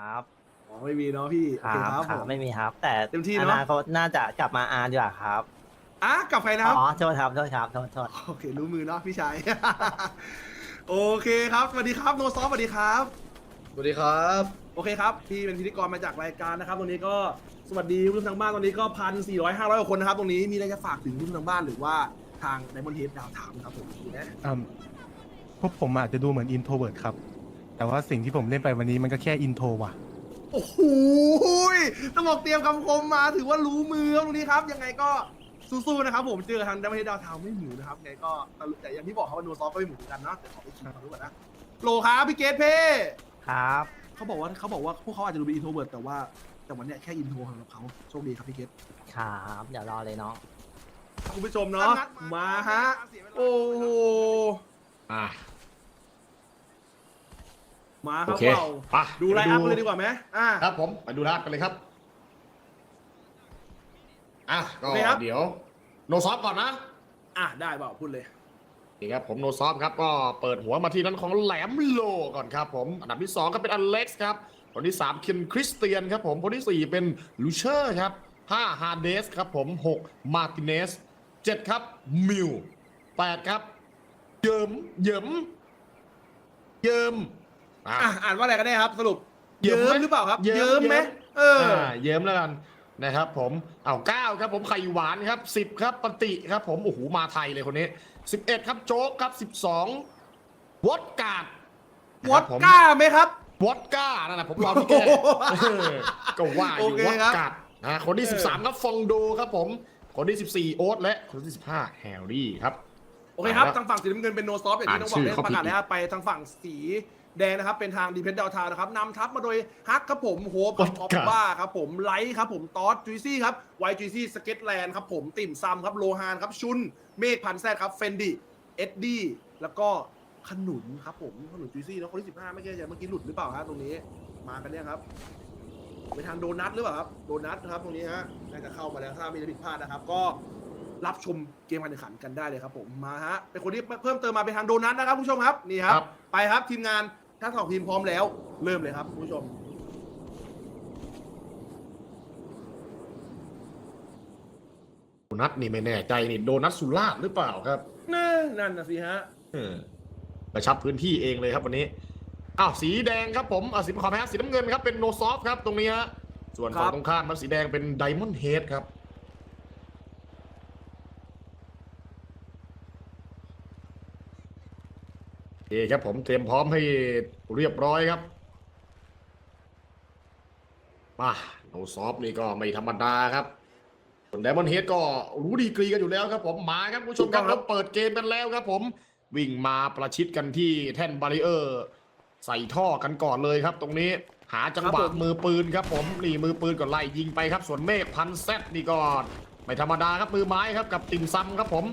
ครับ อ๋อไม่มีเนาะพี่คโอเครับครับครัผบม ไม่มีครับ แต่เต็มที่อเนอะ นาคตน่าจะกลับมาอาร์ดีกว่าครับอะกับใครนะครับ อ๋อโทษครับโทษครับโทษโทษโอเค รู้มือเนาะพี่ชาย โอเคครับสวัสดีครับโนซอฟสวัสดีครับ สวัสดีครับ โอเคครับ พี่เป็นพิธีกรมาจากรายการนะครับ ตรงนี้ก็สวัสดีผู้ชมทางบ้านตรงนี้ก็พันสี่ร้อยห้าร้อยกว่าคนนะครับ ตรงนี้มีอะไรจะฝากถึงผู้ชมทางบ้านหรือว่าทางไดมอนด์เฮดดาวถามครับผมนะอืมพวกผมอาจจะดูเหมือนอินโทรเวิร์ดครับ แต่ว่าสิ่งที่ผมเล่นไปวันนี้มันก็แค่อินโทรว่ะ โอ้โหยต้องบอกเตรียมคำคมมาถือว่ารู้มือครับตรงนี้ครับ ยังไงก็สู้ๆนะครับผมเจอทางไดมอนด์เฮดดาวถามไม่หมูนะครับยังไงก็แต่อย่างที่บอกครับว่าโนซอฟก็ไม่หมูเหมือนกันเนาะแต่ขอไปชิมก่อนด้วยก่อนนะโหลครับพี่เกตเพ่ครับ เขาบอกว่าเขาบอกว่าพวกเขาอาจจะดูเป็นอินโทรเวิร์ดแต่ว่าแต่วันเนี้ยแค่อินโทรสำหรับเขาโชคดีครับพี่เกต ครับ เดี๋ยวรอเลยน้องคุณผู้ชมเนาะมาฮะ โอ้โห อะ มาคโอรับเคเราไปดูไลน์อัพกันเลยดีกว่าไหมอ่า ครับผมไปดูไลน์อัพกันเลยครับ อะก็โอเคครับ เดี๋ยว โนซอฟก่อนนะอะได้เปล่าพูดเลยนี่ครับผมโนซอฟครับ ก็เปิดหัวมาที่นั้นของแหลมโลก่อนครับผม อันดับที่2ก็เป็นอเล็กซ์ครับ คนที่3คินคริสเตียนครับผมคนที่4เป็นลูเชอร์ครับ5ฮาร์เดสครับผม6มาร์ติเนส7ครับมิว8ครับ เยิมเยิมเยิม อะ อะอ่านว่าอะไรกันแน่ครับ สรุปเยิ้เยิ้มไหมมหรือเปล่าครับเยิ้มเยิ้มไหมเยิ้ม เออ อ่าเยิ้มแล้วกันนะครับผมเอาเก้าครับผมไข่หวานครับสิบครับปฏิครับผมโอ้โหมาไทยเลยคนนี้สิบเอ็ดครับโจ๊กครับสิบสองวอดกาดวอดก้าไหมครับ วอดก้านั่นแหละผมรอพี่แกเออก็ว่าอยู่โอเควอดครับกาดนะคนที่เออ สิบสามครับฟองโดครับผม คนที่สิบสี่โอ๊ตและคนที่สิบห้าแฮร์รี่ครับ โอเคครับ อะทางฝั่งสีน้ำเงินเป็นโนซอฟอย่างที่ต้องบอกอ่านชื่อได้เขาประกาศผิด แล้วไปทางฝั่งสี แดงนะครับเป็นทางดีเพนดาวทาวนะครับนำทัพมาโดยฮักครับผมโฮปวอดท็อปก้าบ้าครับผมไลท์ครับผมตอสจุยซี่ครับไวจุยซี่สเก็ตแลนด์ครับผมติ่มซำครับโลฮานครับชุนเมฆพันแซดครับเฟนดี้เอ็ดดี้แล้วก็ขนุนครับผมขนุนจุยซี่แล้วคนที่สิบห้าไม่แน่ใจเมื่อกี้หลุดหรือเปล่าฮะตรงนี้มากันเนี่ยครับไปทางโดนัทหรือเปล่าครับโดนัทนะครับตรงนี้ฮะน่าจะเข้ามาแล้วถ้าไมได้ผิดพลาดนะครับ ก็ รับชมเกมการแข่งขันกันได้เลยครับผมมาฮะเป็นคนที่เพิ่มเติมมาเป็นทางโดนัทนะครับคุณผู้ชมครับนี่ครับ ครับ ไปครับทีมงานทั้งสองทีมพร้อมแล้ว เริ่มเลยครับคุณผู้ชม โดนัทนี่ไม่แน่ใจนี่โดนัทสุราษฎร์หรือเปล่าครับนั่นนั่นนะสิฮะ เออกระชับพื้นที่เองเลยครับวันนี้อ้าวสีแดงครับผมอ่าสีขอแพ้สีน้ำเงินครับเป็นโนซอฟครับตรงนี้ฮะส่วนฝั่ครังบ ตรงข้ามมันสีแดงเป็นไดมอนด์เฮดครับ โอ เคครับผมเตรียมพร้อมให้เรียบร้อยครับมาโนซอฟนี่ก็ไม่ธรรมดาครับส่วนไดมอนด์เฮดก็รู้ดีกรีกันอยู่แล้วครับผมมาครับคุณผู้ชมครับถูกต้องครัแล้บวเปิดเกมกันแล้วครับผมวิ่งมาประชิดกันที่แท่นบาริเออร์ ใส่ท่อกันก่อนเลยครับ ตรงนี้หาจังหวะมือปืนครับผมนี่มือปืนก็ไล่ยิงไปครับ ส่วนเมฆพันแซดนี่ก็ไม่ธรรมดาครับมือไม้ครับกับติ่มซำครับผม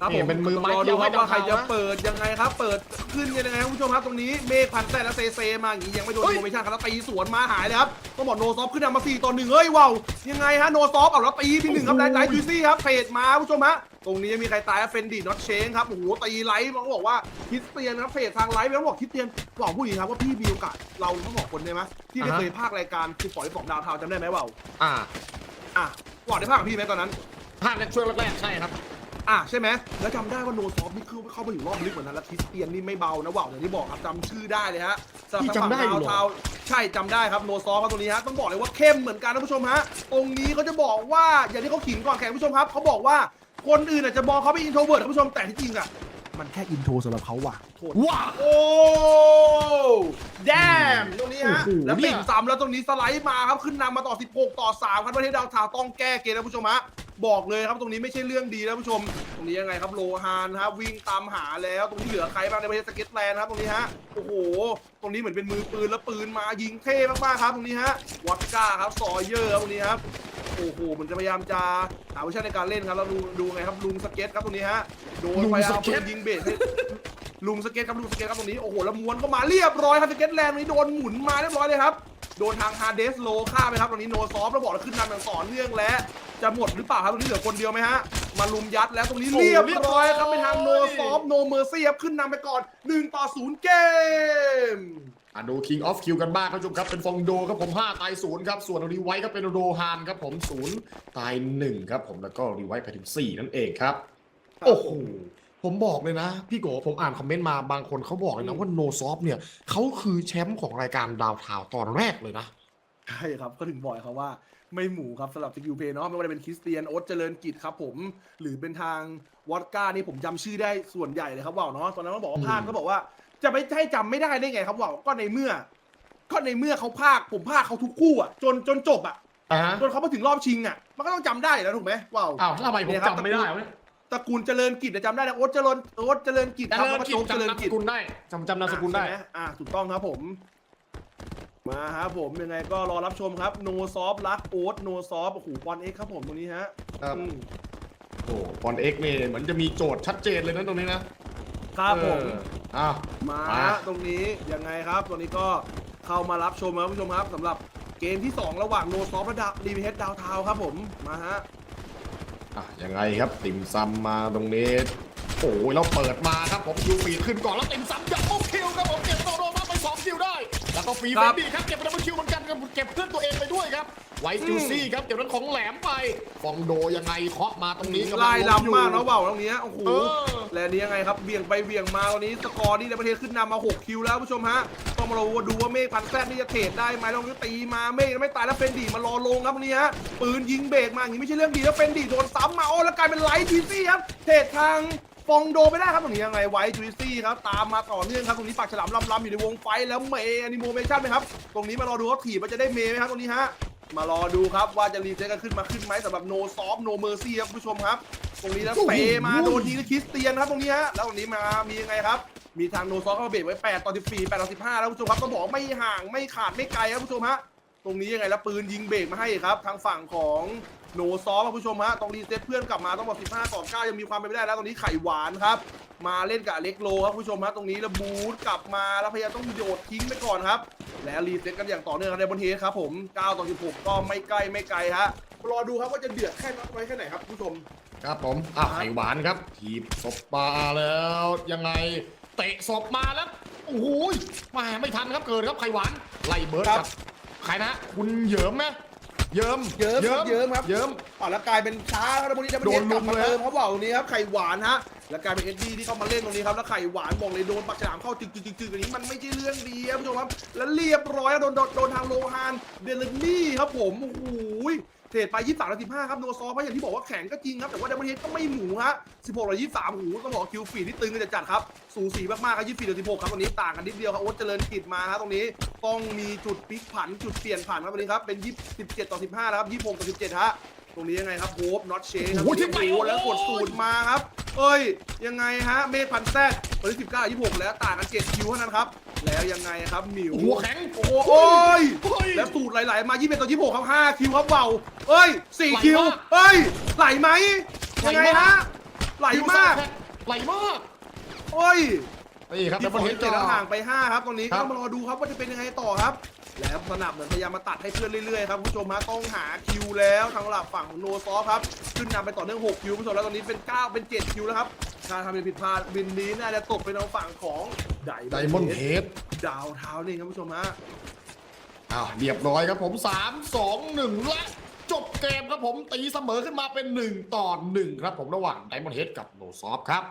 ครับนี่ผมเป็นมือไม้รอเดีดูยวคให้รับว่าใครดาวจะนะเปิดยังไงครับ เปิดขึ้นยังไงครับคุณผู้ชมครับตรงนี้เมฆพันแซดและเซเซมาอย่างนี้ยังไม่โดนเฮ้ยโมเมชั่นครับแล้วตีสวนมาหายเลยครับต้องบอกโนซอฟขึ้นนำมา4ต่อหนึ่งเฮ้ยว้าวยังไงฮะโนซอฟเอาแล้วตีที่หนึ่งครับไลท์ไลท์จูซี่ครับเฟดมาคุณผู้ชมฮะตรงนี้ยังมีใครตายครับเฟนดี้น็อตเชงครับโอ้โหตีไลท์มันก็บอกว่าคริสเตียนครับเฟดทางไลท์มันบอกคริสเตียนบอกผู้หญิงครับว่าพี่มีโอกาสเราทั้งสองคนได้ไหมที่ได้เคยพากรายการคือปล่อยของดาวเทาจำได้ไหมว่าวอ่าอะบอกได้พากกับพี่ไหมตอนนั้นภาคแรกช่วงแรกๆใช่ครับ อะใช่ไหมแล้วจำได้ว่าโนซอฟนี่คือเข้ามาอยู่รอบลึกเหมือนนั้นแล้วคริสเตียนนี่ไม่เบานะว่าวอย่างที่บอกครับจำชื่อได้เลยฮะสำหรับพี่ทางฝั่งจำได้อยู่เหรอดาวเทาใช่จำได้ครับโนซอฟครับตรงนี้ฮะต้องบอกเลยว่าเข้มเหมือนกันนะผู้ชมฮะตรงนี้เขาจะบอกว่าอย่างที่เขาขิงก่อนแข่งผู้ชมครับเขาบอกว่าคนอื่นอาจจะมองเขาเป็นอินโทรเวิร์ดผู้ชมแต่ที่จริงอะ มันแค่อินโทรสำหรับเขาว่ะโทษว้าโอ้แดมตรงนี้ฮะโอ้โหแล้วเนี่ปิ่ยงซ้ำแล้วตรงนี้สไลด์มาครับ ขึ้นนำมาต่อ 16 ต่อ 3 ครับประเทศดาวทาวต้องแก้เกมนะผู้ชมฮะ บอกเลยครับตรงนี้ไม่ใช่เรื่องดีนะผู้ชม ตรงนี้ยังไงครับโลฮานครับวิ่งตามหาแล้ว ตรงนี้เหลือใครบ้างในประเทศสเก็ตแลนด์ครับตรงนี้ฮะ โอ้โห ตรงนี้เหมือนเป็นมือปืนแล้วปืนมายิงเท่มากๆครับตรงนี้ฮะ วอดก้าครับซอยเยอร์ครับตรงนี้ครับ โอ้โหเหมันจะพยายามจะหาวิชาในการเล่นครับแล้วดูดูไงครับลุงสเก็ตครับตรงนี้ฮะโดนพยายามเอาปืนยิงเบสให้ลุงสเก็ตครับลุงสเก็ตครับตรงนี้โอ้โหแล้วม้วนเข้ามาเรียบร้อยครับสเก็ตแลนด์ตรงนี้โดนหมุนมาเรียบร้อยเลยครับโดนทางฮาร์เดสโลฆ่าไปครับตรงนี้โนซอฟแล้วบอกแล้วขึ้นนำอย่างต่อเนื่องและจะหมดหรือเปล่าครับตรงนี้เหลือคนเดียวไหมฮะมาลุมยัดแล้วตรงนี้โอ้เรียบเรียบร้ร้ออยยครับเป็นทางโนซอฟโนเมอร์ซี่ครับขึ้นนำไปก่อน1ต่อ0เกม อะดู King of Q กันบ้างครับผู้ชมครับ เป็นฟองโดครับผม 5 ตาย 0 ครับ ส่วนรีไวท์ก็เป็นโรฮานครับผม 0 ตาย 1 ครับผมแล้วก็รีไวท์ไปถึง 4 นั่นเองครับ โอ้โห ผมบอกเลยนะ พี่โกผมอ่านคอมเมนต์มาบางคนเขาบอกเลยนะว่าโนซอฟเนี่ยเขาคือแชมป์ของรายการดาวทาวตอนแรกเลยนะ ใช่ครับ ก็ถึงบอกครับว่าไม่หมูครับสำหรับสกิลเพย์เนาะไม่ว่าจะเป็นคริสเตียนโอ๊ตเจริญกิจครับผม หรือเป็นทางวอดก้านี่ผมจำชื่อได้ส่วนใหญ่เลยครับว่าวเนาะตอนนั้นเขาบอกว่าภาคอืมก็บอกว่า จะไม่ให้จำไม่ได้ได้ไงครับว่าวก็ในเมื่อ ก็ในเมื่อเขาภาคผมภาคเขาทุกคู่อะจนจนจบอะอ่าฮะจนเขามาถึงรอบชิงอะ มันก็ต้องจำได้แล้วถูกไหมว้าว อ้าวแล้วทำไมผมจำไม่ได้วะตระกูลเจริญกิจอะจำได้นะโอ๊ตเจริญโอ๊ตเจริญกิจเจครับริญแล้วก็กิจโจ๊กเจจำริญนามกิสจกุลได้จำจำนามสกุลได้ อะใช่หมอ่าถูกต้องครับผม มาครับผม ยังไงก็รอรับชมครับโนซอฟลักโอ๊ตโนซอฟโอ้โหบอลเอ็กครับผมตรงนี้ฮะครับ อืมโอ้บอลเอ็กนี่เหมือนจะมีโจทย์ชัดเจนเลยนะตรงนี้นะครับผม เออ อ้าว มามา ตรงนี้ยังไงครับตรงนี้ก็เข้ามารับชมครับผู้ชมครับสำหรับเกมที่ 2 ระหว่างโนซอฟและดาวดีพีเฮดดาวทาวครับผมมาฮะอะยังไงครับติ่มซำมาตรงนี้โอ้ยเราเปิดมาครับผมคิวฟีดขึ้นก่อนแล้วติ่มซำดับเบิลคิวครับผมเก็บโตโรมาไปสองคิวได้ แล้วก็ฟรีคเฟรันบดี้ครับเก็บดับเบิลคิวเหมือนกันครับเก็บเพื่อนตัวเองไปด้วยครับ ไวจูซี่ครับเก็บรถของแหลมไปฟองโดยังไงเคาะมาตรงนี้กำลังลายล้มอยู่ลำมากนะว่าวตรงนี้โอ้โหเออและนี่ยังไงครับเบี่ยงไปเบี่ยงมาตอนนี้สกอร์นี่ในประเทศขึ้นนำมา 6 คิวแล้วผู้ชมฮะต้องมาดูว่าเมฆพันแซดนี่จะเทรดได้ไหมลองดูตีมาเมฆไม่ตายแล้วเฟนดีมารอลงครับตรงนี้ฮะปืนยิงเบรกมาอย่างนี้ไม่ใช่เรื่องดีแล้วเฟนดีโดนซ้ำมาโอ้แล้วกลายเป็นไลท์ทีซี่ครับเทรดทางฟองโดไม่ได้ครับตรงนี้ยังไงไวท์จูซี่ครับตามมาต่อเนื่องครับตรงนี้ปากฉลามลำๆอยู่ในวงไฟแล้วเมย์แอนิโมเมชั่นไหมครับตรงนี้มารอดูว่าถีบมันจะได้เมย์ไหมครับตรงนี้ฮะ มารอดูครับว่าจะรีเซ็ตกันขึ้นมาขึ้นไหมสำหรับโนซอฟโนเมอร์ซี่ครับคุณผู้ชมครับ ตรงนี้แล้วเปมาโดนยิงที่คริสเตียนครับตรงนี้ฮะแล้วตรงนี้มามียังไงครับ มีทางโนซอฟเข้ามาเบรกไว้8ต่อ14 8ต่อ15แล้วคุณผู้ชมครับต้องบอกว่าไม่ห่างไม่ขาดไม่ไกลครับคุณผู้ชมฮะตรงนี้ยังไงแล้วปืนยิงเบรกมาให้ครับ ทางฝั่งของ โนซอฟครับคุณผู้ชมฮะตรงรีเซ็ตเพื่อนกลับมาต้องบอก 15 ต่อ 9 ยังมีความเป็นไปได้แล้วตรงนี้ไข่หวานครับ มาเล่นกับอเล็กโลครับคุณผู้ชมฮะตรงนี้แล้วบูทกลับมาแล้วพยายามต้องโยดทิ้งไปก่อนครับ แล้วรีเซ็ตกันอย่างต่อเนื่องครับในบนเฮดครับผม 9 ต่อ 16 ก็ไม่ใกล้ไม่ไกลฮะรอดูครับว่าจะเดือดแค่น้อยแค่ไหนครับคุณผู้ชม ครับผมอะไข่หวานครับถีบศพมาแล้วยังไงเตะศพมาแล้วโอ้โหมาไม่ทันครับเกิดครับไข่หวานไล่เบิร์ดครักับบใครนะ คุณเหยิมไหม เหยิมเยิ้มครับเยิ้มครับเหยิมอ่าแล้วกลายเป็นช้าครับตรงนี้จะโดนลุกลับมมาเลย เติมเขาบอกตรงนี้ครับไข่หวานฮะแล้วกลายเป็นเอ็ดดี้ที่เข้ามาเล่นตรงนี้ครับแล้วไข่หวานบอกเลยโดนปากฉลามเข้าจึกจึกจึกจึกอย่างนี้มันไม่ใช่เรื่องดีครับผู้ชมครับแล้วเรียบร้อยครับโดนโดนโดนทางโลฮานเดลนี่ครับผมโอ้โห เทรดไป 23ต่อ15 ครับ โนซอฟเพราะอย่างที่บอกว่าแข็งก็จริงครับ แต่ว่าเดมอนเฮดก็ไม่หมูฮะ 16ต่อ23หูต้องบอกคิวฟีดที่ตึงกันจัดๆครับ สูสีมากๆครับ24ต่อ16ครับตรงนี้ต่างกันนิดเดียวครับ โอ๊ตเจริญกิจมาครับตรงนี้ต้องมีจุดพลิกผันจุดเปลี่ยนผันครับตรงนี้ครับเป็น20 17ต่อ15แล้วครับ26ต่อ17ฮะตรงนี้ยังไงครับโฮปน็อตเชคครับโอ้โหที่โอ้ไปโหแล้วกดสูตรมาครับเอ้ย ยังไงฮะ เมฆพันแซดวันที่19 26แล้วต่างกัน7คิวเท่านั้นครับ แล้วยังไงครับหมิวหัวแข็ง โอ้โหโอ้ยเฮ้ยแล้ว สูตรไหลๆมา21ต่อ26ครับ5คิวครับเบาเอ้ย4คิวไหลมากเอ้ย ไหลไหมยังไงฮะไหลมาก ไหลมากโอ้ยนี่ครับที่แล้วฝมันนเห็นเจ็ดแล้วห่างไป 5 ครับตรงนี้ครัก็บมารอดูครับว่าจะเป็นยังไงต่อครับ แล้วสนับเหมือนพยายามมาตัดให้เพื่อนเรื่อยๆครับคุณผู้ชมฮะต้องหาคิวแล้วทางหลับฝั่งของโนซอฟครับขึ้นนำไปต่อเนื่อง6คิวคุณผู้ชมแล้วตอนนี้เป็น 9 เป็น 7 คิวแล้วครับการทำเป็นผิดพลาดวินนี้น่าจะตกไปทางฝั่งของไดไดมอนด์เฮดดาวเท้านี่ครับคุณผู้ชมฮะ อ้าวเรียบร้อยครับผม 3 2 1 และ จบเกมครับผมตีเสมอขึ้นมาเป็น 1 ต่อ 1 ครับผมระหว่างไดมอนด์เฮดกับโนซอฟครับ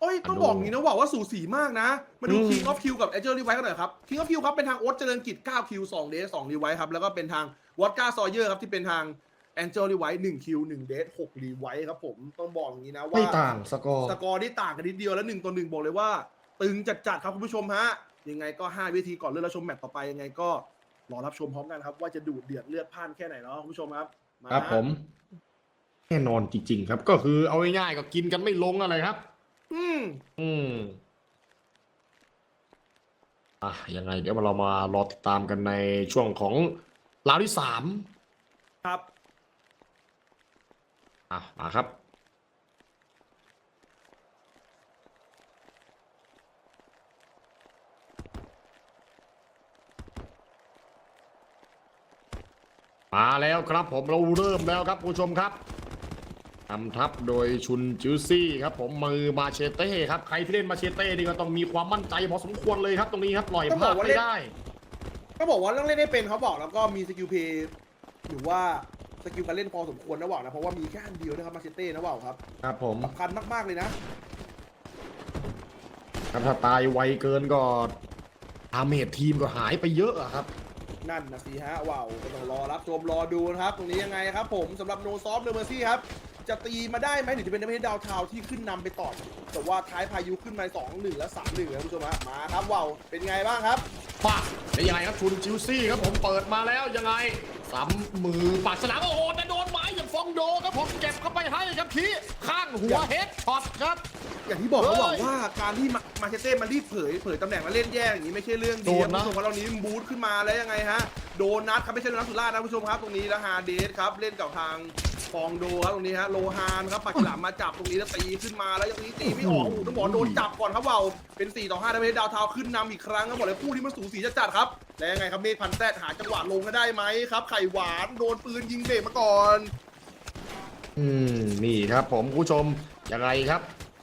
โอ้ยต้องบอกอย่างนี้นะว่าว่าสูสีมากนะ มาดูอืม King of Q กับ a อ g e l Revive กันหน่อยครับ King of Q ครับเป็นทางโอ๊ตเจริญกิจ9คิว2เดส2รีไวท์ครับแล้วก็เป็นทางวอตกาซอยเยอร์ครับที่เป็นทาง Angel Revive 1คิว1เดส6รีไวท์ครับผมต้องบอกอย่างนี้นะว่าไม่ต่างสกอร์สกอร์ที่ต่างกันนิดเดียวแล้วหนึ่งต่อหนึ่งบอกเลยว่า ตึงจัดๆครับคุณผู้ชมฮะยังไงก็ 5 วิธีก่อนเริ่มรับชมแมตต์ต่อไปยังไงก็ รอรับชมพร้อมกันครับ ว่าจะดูดเดือดเลือดพล่านแค่ไหนเนาะคุณผู้ชมครับาครับผมแน่นอนจริง ๆ ครับ ก็คือเอาง่ายๆก็กินกันไม่ลงอะไรครับ อืมอืมอะยังไงเดี๋ยวเรามารอติดตามกันในช่วงของราวที่สามครับอะมาครับ มาแล้วครับผมเราเริ่มแล้วครับผู้ชมครับนำทัพโดยชุนจิวซี่ครับผมมือมาเชเต้ครับใครที่เล่นมาเชเต้นี่ก็ต้องมีความมั่นใจพอสมควรเลยครับตรงนี้ครับปล่อยต้องพบลาอดกว่าไม่เล่นได้ก็บอกว่าเรื่องเล่นได้เป็นเขาบอกแล้วก็มีสกิลเพย์หรือว่าสกิลการเล่นพอสมควรนะว่าวนะเพราะว่ามีแค่อันเดียวนะครับมาเชเต้นะว่าวครับครับผมสำคัญมากๆเลยนะครับถ้าตายไวเกินก็อาเมจทีมก็หายไปเยอะอะครับ นั่นนะสิฮะว้าวก็ต้องรอรับชมรอดูนะครับ ตรงนี้ยังไงครับผมสำหรับโนซอฟเดอร์เมอร์ซี่ครับ จะตีมาได้ไหมหรือจะเป็นเดมดาวทาวที่ขึ้นนำไปต่อ แต่ว่าท้ายพายุขึ้นมา2 1และ3 1นะคุณผู้ชมฮะมาครับว้าวเป็นไงบ้างครับปักเป็นยังไงครับชุนจิวซี่ครับผมเปิดมาแล้วยังไงซ้ำมือปากฉลามโอ้โหแต่โดนไม้อย่างฟองโดครับผมเก็บเข้าไปให้ครับคีข้างหัวเฮดช็อตครับ อย่างที่บอกเขาเฮ้ยบอกว่าการที่มามาเชเต้มันรีบเผยเผยตำแหน่งแล้วเล่นแย่อย่างนี้ไม่ใช่เรื่องดีโดนนะนะคุณผู้ชมครับเรานี้บูทขึ้นมาแล้วยังไงฮะโดนัทครับไม่ใช่โดนัทสุราษฎร์นะคุณผู้ชมครับตรงนี้แล้วฮาเดสครับเล่นกับทางฟองโดครับตรงนี้ฮะโลฮานครับปากฉลามมาจับตรงนี้แล้วตีขึ้นมาแล้วยังนี้ตีไม่ออกโอ้โหต้องบอกว่าโดนจับก่อนครับเบาเป็น 4 ต่อ5ดาวเมจดาวเทาวขึ้นนำอีกครั้งครับบอกเลยคู่ที่มันสูสีจะจัดครับแล้วยังไงครับเมฆพันแซดหาจังหวะลงก็ได้ไหมครับไข่หวานโดนปืนยิงเบรกมาก่อน อืมนี่ครับผมคุณผู้ชมยังไงครับ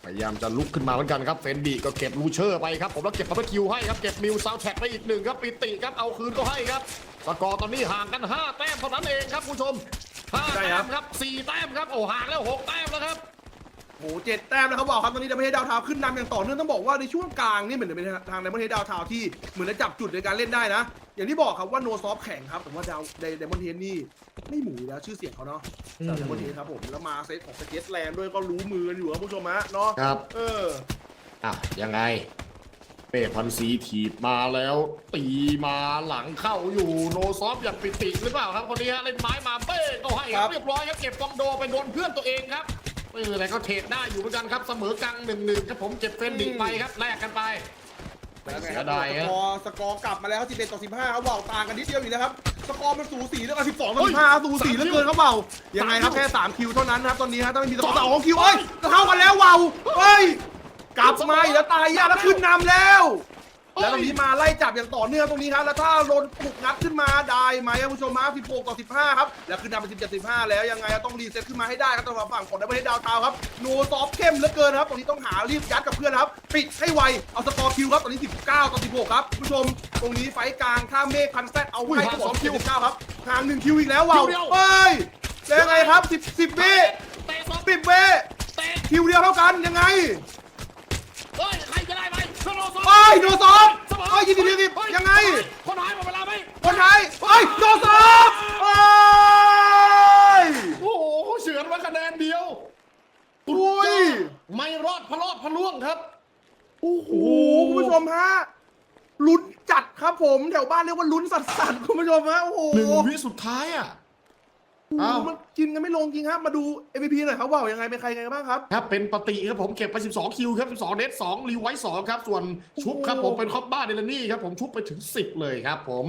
พยายามจะลุกขึ้นมาเหมือนกันครับเฟนดีก็เก็บลูเชอร์ไปครับผมแล้วเก็บพับคิวให้ครับเก็บมิวซาวแท็กไปอีกหนึ่งครับปิติครับเอาคืนก็ให้ครับสกอร์ตอนนี้ห่างกัน 5 แต้มเท่านั้นเองครับคุณผู้ชม5แต้ครับมครับ4แต้มครับโอ้ห่างแล้วหกแต้มแล้วครับ โอ้โหเจ็ดแต้มแล้วเขาบอกครับตอนนี้ดัมเบิลเฮดดาวทาวขึ้นนำอย่างต่อเนื่องต้องบอกว่าในช่วงกลางนี่เหมือนเป็นทางดัมเบิลเฮดดาวทาวที่เหมือนจะจับจุดในการเล่นได้นะ อย่างที่บอกครับว่าโนซอฟแข่งครับผมว่าดาวในดัมเบิลเฮดนี่ไม่หมูอยู่แล้วชื่อเสียงเขาเนาะอืมดัมเบิลเฮดครับผมแล้วมาเซตของสเก็ตแลนด์ด้วยก็รู้มือกันอยู่ครับผู้ชมฮะเนาะครับเอออะยังไงเป้พันสีถีบมาแล้ว ตีมาหลังเข้าอยู่โนซอฟอย่างปิติหรือเปล่าครับคนนี้ฮะเล่นไม้มาเป้ก็ให้คครัรับบเรียบร้อยครับเก็บฟองโดไปโดนเพื่อนตัวเองครับ เออแต่ก็เทรดได้อยู่เหมือนกันครับเสมอกังหนึ่งหนึ่งครับผมเก็บเฟนดิกไปครับแลกกันไปแล้วไงเสีครัยบดายสฮะกอร์สกอร์กลับมาแล้ว11ต่อ15ครับเบาต่างกันนิดเดียวอยู่นะครับสกอร์มันสูสีแล้วกัน12ต่อเฮ้ย15สูสีเหลือเกินครับเบายังไงครับสามคิวแค่สามคิวเท่านั้นนะครับตอนนี้ฮะถ้าไม่มีสกอร์สองสองคิวเอ้ยเท่ากันแล้วเบาเฮ้ยกลับมาอีกแล้วตายยากแล้วขึ้นนำแล้ว แล้วตรงนี้มาไล่จับอย่างต่อเนื่องตรงนี้ครับ แล้วถ้าโดนปลุกงัดขึ้นมาได้ไหมครับผู้ชมมา16 ต่อ 15 ครับ แล้วขึ้นนำเป็น17 15 แล้วยังไงต้องรีเซ็ตขึ้นมาให้ได้ครับสำหรับฝั่งของดับเบิลเฮดดาวทาวครับโนซอฟเข้มเหลือเกินครับตรงนี้ต้องหารีบยัดกับเพื่อนครับ ปิดให้ไว เอาสกอร์คิวครับ ตอนนี้ 19 ต่อ 16 ครับผู้ชม ตรงนี้ไฟกลางข้ามเมฆพันแซดเอาอุ้ยให้ห่างก็บอกสองคิว19ครับห่าง1คิวอีกแล้วว่าวคิวเดียวเฮ้ยแล้วยังไงครับ10 10เวเตะซอฟ10เวเตะคิวเดียวเท่ากันยังไงเฮ้ยใครจะได้ไหม โนซอฟเฮ้ยโนซอฟเสมอเฮ้ยยินดีดีเฮ้ยังไง คนหายหมดเวลาไหมคนไทยเฮ้ยโดนซับเฮ้ย โอ้โหเฉือนมาคะแนนเดียวอุ้ย ไม่รอดพะรอดพะล่วงครับโอ้โหคุณผู้ชมฮะลุ้นจัดครับผมแถวบ้านเรียกว่าลุ้นสัสๆคุณผู้ชมฮะโอ้โห หนึ่งวิสุดท้ายอะโอ้อ้าวโหมันกินกันไม่ลงจริงครับ มาดู MVP หน่อยครับว่ายังไงเป็นใครยังไงบ้างครับ ครับเป็นปฏิครับผมเก็บไป 12 คิวครับ12 เดท2รีไวท์2ครับ ส่วนชุบครับผมเป็นคอปบ้าเดลนี่ครับผมชุบไปถึง 10 เลยครับผม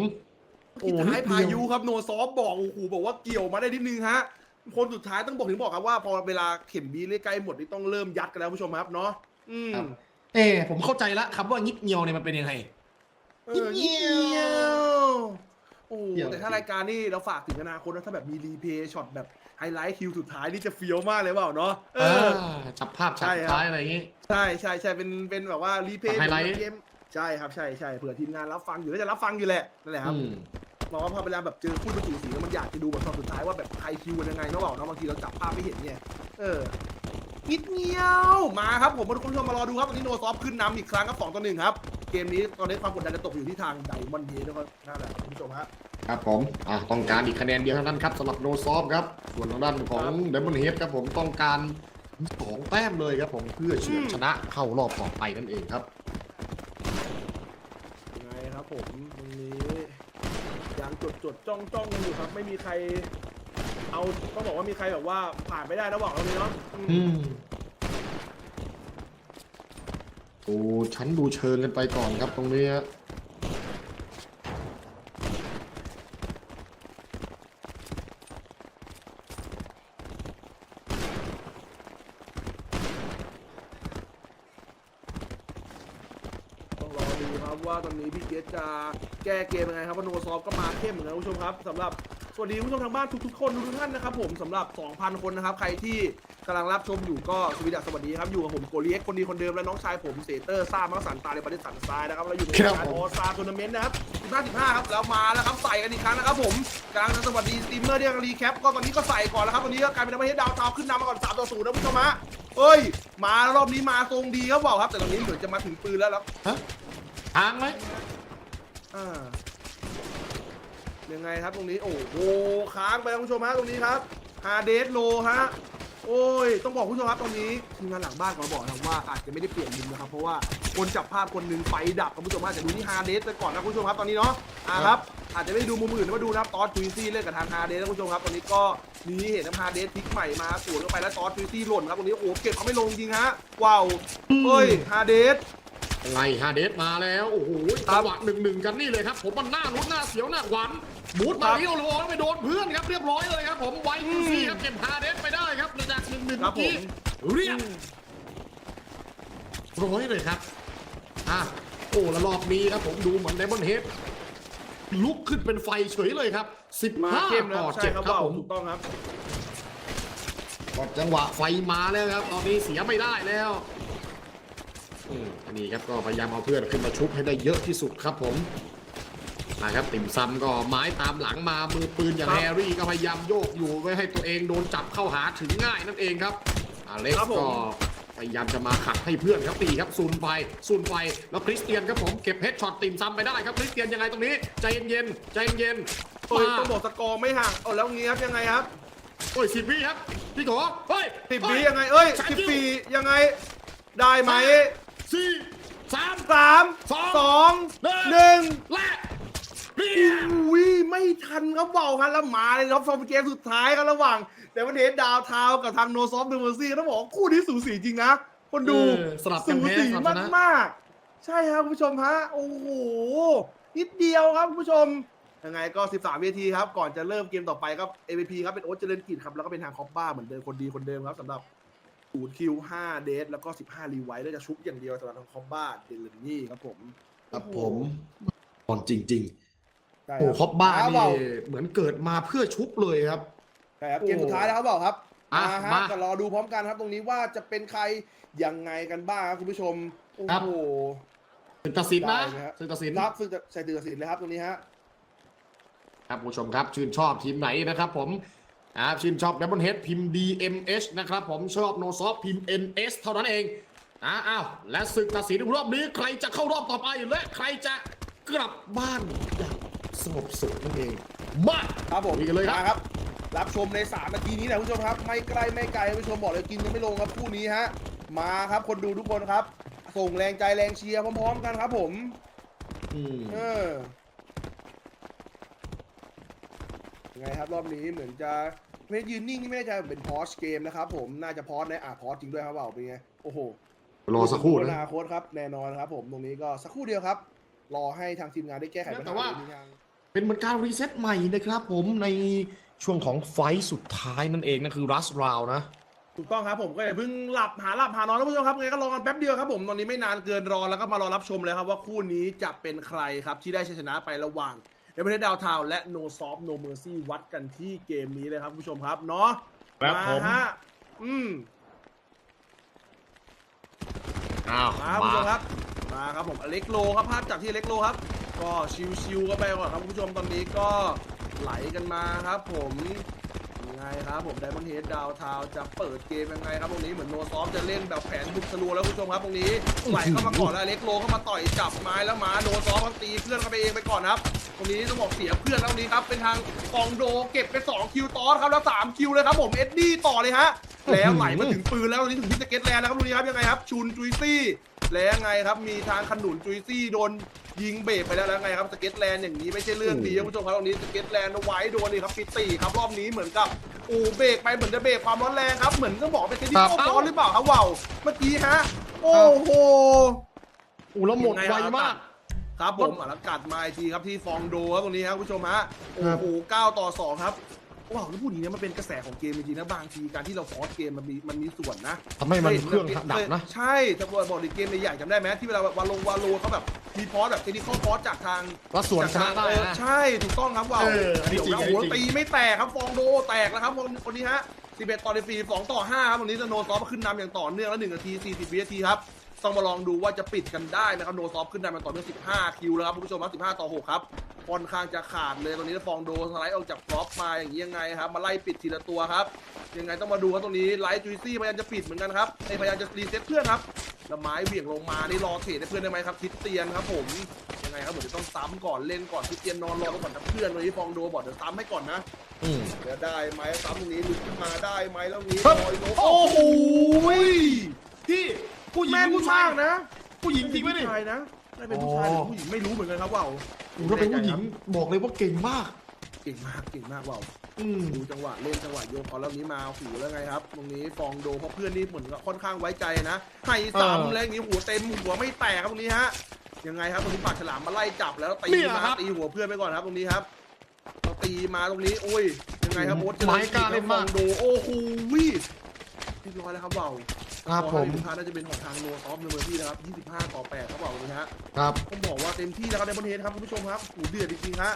ที่ท้ายพายุครับโนซอฟบอกโอ้โหบอกว่าเกี่ยวมาได้นิดนึงฮะ คนสุดท้ายต้องบอกถึงบอกครับว่าพอเวลาเข็มบีใกล้หมดนี่ต้องเริ่มยัดกันแล้วผู้ชมครับเนาะอืมครับ เอผมเข้าใจละคำว่างิดเงียวเนี่ยมันเป็นยังไง เออเงีเงียยว โอ้เงียวแต่ถ้ารายการนี่เราฝากถึงอนาคตนะถ้าแบบมีรีเพย์ช็อตแบบไฮไลท์คิวสุดท้ายนี่จะเฟี้ยวมากเลยเปล่าเนาะเออจับภาพใช่ฉากครับท้ายอะไรอย่างงี้ ใช่ใช่ใช่เป็นเป็นแบบว่ารีเพย์ไฮไลท์เกมใช่ครับใช่ใช่เผื่อทีมงานรับฟังอยู่ก็จะรับฟังอยู่แหละนั่นแหละครับอืมบอกว่าพอเวลาแบบเจอคู่ประตูสีแล้วมันอยากจะดูแบบตอนสุดท้ายว่าแบบใครคิวกันยังไงเนาะเปล่าเนาะบางทีเราจับภาพไม่เห็นไงเออนิดเดียวมาครับผมมาทุกคนผู้ชมมารอดูครับตอนนี้โนซอฟขึ้นนำอีกครั้งครับสองต่อหนึ่งครับ เกมนี้ตอนนี้ความกดดันจะตกอยู่ที่ทางไดมอนด์เฮดนะครับนั่นแหละครับคุณผู้ชมฮะ ครับผมอะต้องการอีกคะแนนเดียวเท่านั้นครับสำหรับโนซอฟครับ ส่วนทางด้านของครับเดมอนเฮดครับผมต้องการสองแต้มเลยครับผมเพื่อเฉือนอืมชนะเข้ารอบต่อไปนั่นเองครับ ยังไงครับผมตรงนี้ยังจดจดจ้องจ้องกันอยู่ครับ ไม่มีใคร เอาต้องบอกว่ามีใครแบบว่าผ่านไม่ได้นะบอกเราเลยเนาะอืม อืม ดูชั้นดูเชิงกันไปก่อนครับตรงนี้ฮะต้องรอดูครับว่าตอนนี้พี่เกตจะแก้เกมยังไงครับว่าโนซอฟก็มาเข้มเหมือนกันคุณผู้ชมครับสำหรับสวัสดีคุณผู้ชมทางบ้านทุกๆคนทุกๆท่านนะครับผมสำหรับ 2,000 คนนะครับ ใครที่ กำลังรับชมอยู่ก็สวัสดีสวัสดีครับ อยู่กับผมโกลีเอ็กซ์คนดีคนเดิมและน้องชายผมเซเตอร์ซ่ามังสันตาในประเทศสันทรายนะครับเราอยู่ในครับการผมโอซาทัวร์นาเมนต์นะครับ15 15ครับแล้วมาแล้วครับใส่กันอีกครั้งนะครับผมกำลังจะสวัสดีสตรีมเมอร์ที่กำลังรีแคปก็ตอนนี้ก็ใส่ก่อนแล้วครับตอนนี้ก็กลายเป็นประเทศดาวเทาวน์ขึ้นนำมาก่อน3ต่อ0นะผู้ชมฮะเฮ้ย มารอบนี้มาทรงดีครับบอกครับแต่ตอนนี้เหมือนจะมาถึงปืนแล้วแล้ว ฮะทางไหมอ่ายังไงครับตรงนี้โอ้โหค้างไปแล้วคุณผู้ชมฮะตรงนี้ครับฮาเดสโลฮะ โอ้ย ต้องบอกคุณผู้ชมครับตรงนี้ทีมงานหลังบ้านขอบอกนะว่าอาจจะไม่ได้เปลี่ยนมุมนะครับเพราะว่าคนจับภาพคนหนึ่งไฟดับคุณผู้ชมอาจจะดูที่ฮาเดสไปก่อนนะคุณผู้ชมครับตอนนี้เนาะอ่าครับ อาจจะไม่ได้ดูมุมอื่นนะมาดูนะครับตอสจุยซี่เล่นกับทางฮาเดสนะคุณผู้ชมครับตอนนี้ก็นี่เห็นนะฮาเดสพลิกใหม่มาสวนเข้าไปแล้วตอสจุยซี่หล่นครับตรงนี้โอ้โหเก็บเขาไม่ลงจริงฮะว้าวเฮ้ยฮาเดสไงฮาเดสมาแล้วโอ้โหครัจับงหวะหนึ่งหนึ่งกันนี่เลยครับ ผมมันหน้าลุ้นหน้าเสียวหน้าหวันบูทครัมาบเลี้ยวโลแล้วไปโดนเพื่อนครับเรียบร้อยเลยครับ ผมไวคิวซี่ครับเก็บฮาเดสไปได้ครับจากหนึ่งหนึ่ง ครัเมื่บอผมกี้เรียบร้อยเลยครับอะโอ้แล้วรอบนี้ครับผมดูเหมือนไดมอนเฮดลุกขึ้นเป็นไฟเฉยเลยครับมา15เข้มแล้ต่วอใช่เจ็ดครับครับว้าวผมถูกต้องครับกดจังหวะไฟมาแล้วครับ ตอนนี้เสียไม่ได้แล้วอืมอันนี้ครับก็พยายามเอาเพื่อนขึ้นมาชุบให้ได้เยอะที่สุดครับผม นะครับติ่มซำก็ไม้ตามหลังมามือปืนอย่างครับแฮร์รี่ก็พยายามโยกอยู่ไม่ให้ตัวเองโดนจับเข้าหาถึงง่ายนั่นเองครับอเล็กครับซ์ผมก็พยายามจะมาขัดให้เพื่อนครับตีครับซูนไปซูนไปแล้วคริสเตียนครับผมเก็บเฮดช็อตติ่มซำไปได้ครับคริสเตียนยังไงตรงนี้ใจเย็นๆใจเย็นๆเฮ้ยมาต้องบอกสกอร์ไม่ห่างเอาแล้วงี้ครับยังไงครับโอ้ยสิบวิครับพี่โถเฮ้ยสิบเฮ้วิยังไงเอ้ยสามสิบคิวสี่ยังไงได้ไหมสี่สามสามสองสองหนึ่งหนึ่งและเรียบ อุ้ยไม่ทันครับเบาครับแล้วมาเลยครับฟอร์มเกมสุดท้ายครับระหว่างแต่วันเทสดาวเทาวน์กับทางโนซอฟเดอร์เมอร์ซี่ต้องบอกว่าคู่นี้สูสีจริงนะ คนดูเออสลับกัสูนแพ้สีสลับชมากนะ มากๆใช่ครับคุณผู้ชมฮะโอ้โหนิดเดียวครับคุณผู้ชมยังไงก็ 13เวทีครับ ก่อนจะเริ่มเกมต่อไปครับ MVP ครับเป็นโอ๊ตเจริญกิจครับแล้วก็เป็นทางคอปบ้าเหมือนเดิมคนดีคนเดิมครับสำหรับ0คิว5เดทแล้วก็ 15รีไวท์แล้วจะชุบอย่างเดียวสำหรับทางคอปบ้าเดลนี่ครับผม ครับผมก่อนจริง ใช่ๆโอ้ครอบบ้านครับนี่เบาเหมือนเกิดมาเพื่อชุบเลยครับ ใช่ครับ เกมสุดท้ายแล้วครับเปล่าครับอะมาฮะมาก็รอดูพร้อมกันครับ ตรงนี้ว่าจะเป็นใครยังไงกันบ้างครับคุณผู้ชม โอ้ครับ โห สึกตัดสินนะได้เลยครับ สึกตัดสิน ครับซึ่งจะใส่ตือสินเลยครับตรงนี้ฮะ ครับผู้ชมครับชื่นชอบทีมไหนนะครับผมอ่าชื่นชอบ Double Head พิมพ์ DMH นะครับผมชอบ No Soft พิมพ์ NS เท่านั้นเองอ่าอ้าวและศึกตัดสินรอบนี้ใครจะเข้ารอบต่อไปและใครจะกลับบ้านอย่าง สงบสุขนั่นเอง มาครับผมลุยกันเลยครับมาครับ รับชมใน 3 นาทีนี้แหละคุณผู้ชมครับ ไม่ใกล้ไม่ไกลคุณผู้ชมบอกเลยกินยังไม่ลงครับคู่นี้ฮะ มาครับคนดูทุกคนครับ ส่งแรงใจแรงเชียร์พร้อมๆกันครับผมอืมเออยังไงครับรอบนี้เหมือนจะไม่ยืนนิ่งนี่ไม่แน่ใจเป็นพอสเกมนะครับผมน่าจะพอสในอะพอสจริงด้วยครับเปล่าเป็นไงโอ้โหรอสักครู่อนะนาคตครับแน่นอนครับผมตรงนี้ก็สักครู่เดียวครับ รอให้ทางทีมงานได้แก้ไขปัญแต่หาว่านี้ทาง เป็นเหมือนการรีเซ็ตใหม่นะครับผมในช่วงของไฟท์สุดท้ายนั่นเองนั่นคือรัสราวนะ ถูกต้องครับผมก็อย่าเพิ่งหลับหาหลับหานอนนะผู้ชมครับไงก็รอกันแป๊บเดียวครับผมตอนนี้ไม่นานเกินรอแล้วก็มารอรับชมเลยครับว่าคู่นี้จะเป็นใครครับที่ได้ชัยชนะไประหว่างเดวิดดาวทาวและ No Soft No Mercy วัดกันที่เกมนี้เลยครับผู้ชมครับเนาะครับมาผม ฮะอืมอ้าวมาคุณผู้ชมครับมาครับผมอเล็กโลครับภาพจากที่อเล็กโลครับ ก็ชิวๆกันไปก่อนครับคุณผู้ชมตอนนี้ก็ไหลกันมาครับผมยังไงครับผมไดมอนเฮดดาวทาวจะเปิดเกมยังไงครับตรงนี้เหมือนโนซอฟจะเล่นแบบแผนบุกทะลวงแล้วคุณผู้ชมครับตรงนี้ไหลเข้ามาก่อนแล้วเล็กโลเข้ามาต่อยจับไม้แล้วหมาโนซอฟตีเพื่อนเข้าไปเองไปก่อนครับตรงนี้ต้องบอกเสียเพื่อนแล้วนี้ครับเป็นทางกองโดเก็บไป 2 คิวตอสครับแล้ว 3 คิวเลยครับผมเอ็ดดี้ต่อเลยฮะแล้วไหลมาถึงปืนแล้วตรงนี้ถึงที่สเก็ตแลนด์แล้วครับตรงนี้ครับยังไงครับชุนจุยซี่ แล้วยังไงครับมีทางขนุนจุยซี่โดนยิงเบรกไปแล้วแล้วไงครับสเก็ตแลนด์อย่างนี้ไม่ใช่เรื่องดีครับคุณผู้ชมครับตรงนี้สเก็ตแลนด์เอาไว้โดนนี่ครับปิตีครับรอบนี้เหมือนกับโอ้เบรกไปเหมือนจะเบรกความร้อนแรงครับเหมือนต้องบอกเป็นเทนนิสครับร้อนหรือเปล่าครับว่าวเมื่อกี้ฮะโอ้โหอู้แล้วหมดไวมากครับผมอะแล้วกัดมาอีกทีครับที่ฟองโดครับตรงนี้ครับคุณผู้ชมฮะโอ้โหเก้าต่อสองครับ ว้าวแล้วพูดอย่างนี้นะมันเป็นกระแสของเกมจริงๆนะบางทีการที่เราฟอสเกมมันมีมันมีส่วนนะ ทำให้มันเครื่องดับนะ ใช่แต่บอกในเกมใหญ่ๆจำได้ไหมที่เวลาวาลงวาโลเขาแบบมีพอสแบบเทคนิคอลพอสจากทางว่าส่วนชนะได้เออนะ ใช่ถูกต้องครับว้าวเอออันนี้เดี๋ยวจริงนะอันนี้โอ้โหจริง ตีไม่แตกครับฟองโดแตกแล้วครับคนคนนี้ฮะ11ต่อ14 2ต่อ5ครับวันนี้สโนซอฟขึ้นนำอย่างต่อเนื่องแล้ว1นาที40วินาทีครับต้องมาลองดูว่าจะปิดกันได้นะครับโนซอฟขึ้นนำอย่างต่อเนื่อง15 คิวแล้วครับคุณผู้ชมครับ15 ต่อ 6 ครับ ค่อนข้างจะขาดเลยตอนนี้ฟองโดสไลด์ออกจากฟลอปมาอย่างนี้ยังไงครับ มาไล่ปิดทีละตัวครับ ยังไงต้องมาดูครับตรงนี้ไลท์จุยซี่พยายามจะปิดเหมือนกันครับไอ้พยายามจะรีเซ็ตเพื่อนครับแล้วไม้เหวี่ยงลงมานี่รอเทรดให้เพื่อนได้ไหมครับทิศเตียนครับผมยังไงครับเหมือนจะต้องซ้ำก่อนเล่นก่อนที่เตียนนอนรอก่อนกับเพื่อนวันนี้ฟองโดบอกเดี๋ยวซ้ำให้ก่อนนะอืมเดี๋ยวได้ไหมซ้ำตรงนี้ลุกขึ้นมาได้ไหมแล้วนี้ครับลอยโนโอ้โหพี่ผู้หญิงแม่นผู้ชามายกนะ ผู้หญิงจริงไหมนี่ผู้ชายนะ ได้เป็นผู้ชายหรือผู้หญิงไม่รู้เหมือนกันครับว่าวโอ้โหถ้าเป็นผู้หญิงบอกเลยว่าเก่งมาก เก่งมากเก่งมากว่าวอืมดูจังหวะเล่นจังหวะโยกเอาแล้วนี้มาหูแล้วไงครับ ตรงนี้ฟองโดเพราะเพื่อนนี่เหมือนกับค่อนข้างไว้ใจนะให้ซ้ำแล้วอย่างนี้หัวเต็มหัวไม่แตกครับตรงนี้ฮะยังไงครับตรงนี้ปากฉลามมาไล่จับแล้วตีเนี่ยมาครับตีหัวเพื่อนไปก่อนครับตรงนี้ครับเราตีมาตรงนี้โอ้ยยังไงครับโมดไม้กล้าเล่นมากฟองโดโอ้โหวิเรียบร้อยแล้วครับเบา ครับผมลูกค้าน่าจะเป็นของทางโนซอฟในเมอร์ที่นะครับ 25 ต่อ8ครับเบาเลยฮะครับ ต้องบอกว่าเต็มที่แล้วครับในบนเทนครับคุณผู้ชมครับหูเดือดจริงๆฮะ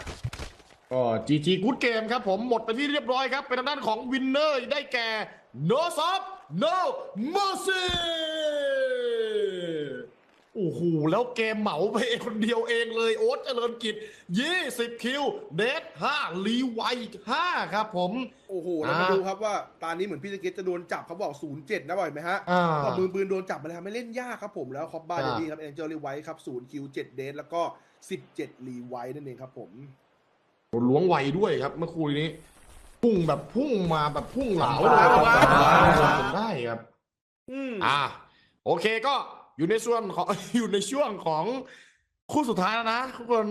ก็ GG Good Game ครับผมหมดไปที่เรียบร้อยครับ เป็นทางด้านของวินเนอร์ได้แก่ No Stop No Mercy โอ้โหแล้วเกมเหมาไปเองคนเดียวเองเลยโอ๊ตเจริญกิจ 20 คิว เดท5รีไวอีก5ครับผม โอ้โหเรามาดูครับว่า ตอนนี้เหมือนพี่สเก็ตจะโดนจับเขาบอก 07 นะบ่อยไหมฮะอ่าพอมือปืนโดนจับมาแล้วไม่เล่นยากครับผมแล้วคอปบ้าอ่าเดดี้ครับเอ็นเจอรีไวท์ครับ0คิว 7 เดทแล้วก็ 17รีไวท์นั่นเองครับผมล้วงไวด้วยครับเมื่อครู่นี้ พุ่งแบบพุ่งมาแบบพุ่งเหลาว้าวว้าวจนได้ครับ อืมอ่าโอเคก็ อยู่ในส่วนของอยู่ในช่วงของคู่สุดท้ายแล้วนะทุกคน